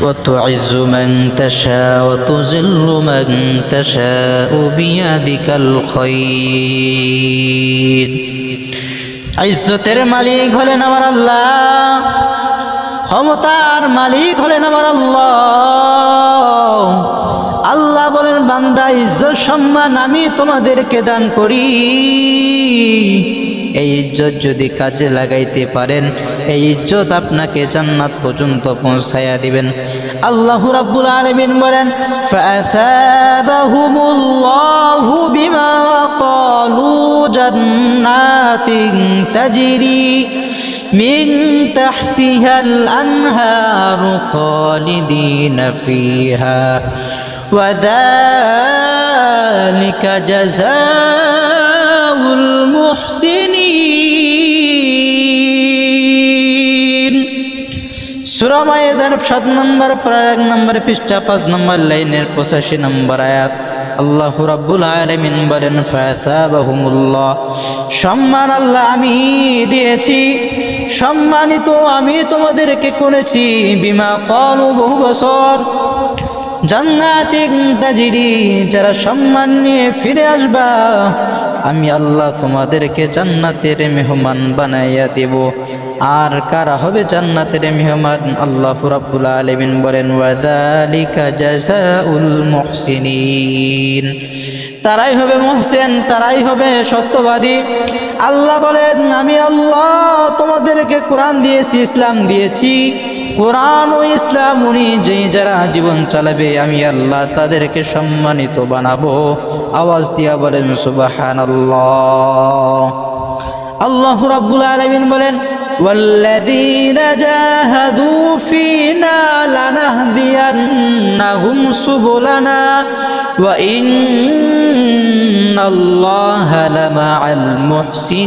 وتعز من تشاء وتذل من تشاء بيدك الخير ইজ্জতের মালিক হলেন আমার আল্লাহ ক্ষমতার মালিক হলেন আমার আল্লাহ আল্লাহ বলেন বান্দা ইজ্জত সম্মান আমি তোমাদেরকে দান করি এই ইজ্জত যদি কাজে লাগাইতে পারেন এই ইজ্জত আপনাকে জান্নাত পর্যন্ত পৌঁছায়া দিবেন আল্লাহ রাব্বুল আলামিন বলেন ফাসাবাহুমুল্লাহু বিমা ক্বালু জান্নাতিন তাজরি من تحتها الأنهار خالدين فيها وذلك جزاء المحسنين সুরা মায়েদার সাত নম্বর প্রায় এক নম্বর পৃষ্ঠা, পাঁচ নম্বর লাইনের পঁচাশি নম্বর আয়াত। আল্লাহ রাব্বুল আলামিন বলেন ফাসাবাহুমুল্লাহ সম্মান আল্লাহ আমি দিয়েছি, সম্মানিত আমি তোমাদেরকে করেছি। বিমা কলু বহু বছর জান্নাতিক তাজিরি, যারা সম্মান নিয়ে ফিরে আসবা আমি আল্লাহ তোমাদেরকে জান্নাতের মেহমান বানাইয়া দেব। আর কারা হবে জান্নাতের মেহমান? আল্লাহ রাব্বুল আলামিন বলেন, ওয়াযালিকা জাযাউল মুহসিনিন। তারাই হবে মুহসেন, তারাই হবে সত্যবাদী। আল্লাহ বলেন, আমি আল্লাহ তোমাদেরকে কোরআন দিয়েছি, ইসলাম দিয়েছি। কোরআন ও ইসলাম উনি যেই যারা জীবন চালাবে আমি আল্লাহ তাদেরকে সম্মানিত বানাবো আওয়াজ দিয়া বলেন সুবাহান আল্লাহ আল্লাহ রাব্বুল আলামিন বলেন والذين جاهدوا فينا لنهدينهم سبلنا وإن الله لمع المحسنين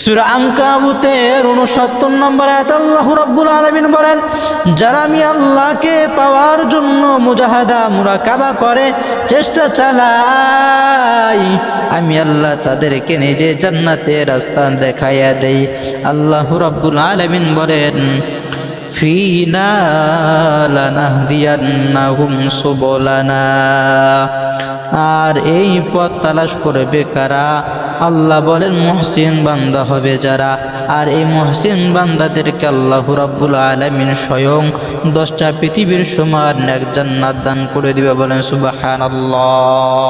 সুরা আঙ্কাবুতের উনসত্তর নম্বর আয়াত আল্লাহ রাব্বুল আলামিন বলেন, যারা আমি আল্লাহকে পাওয়ার জন্য মুজাহাদা, মুরাকাবা করে, চেষ্টা চালাই, আমি আল্লাহ তাদেরকে নিজে জান্নাতে রাস্তা দেখাইয়া দেই। আল্লাহ রাব্বুল আলামিন বলেন ফিনা লানাহদিয়ান্নাহুম সুবলানা। আর এই পথ তালাশ করবে কারা আল্লাহ বলেন, মহসিন বান্দা হবে যারা। আর এই মহসিন বান্দাদেরকে আল্লাহ রাব্বুল আলামিন স্বয়ং দশটা পৃথিবীর সমান এক জান্নাত দান করে দিবে বলেন, সুবহানাল্লাহ।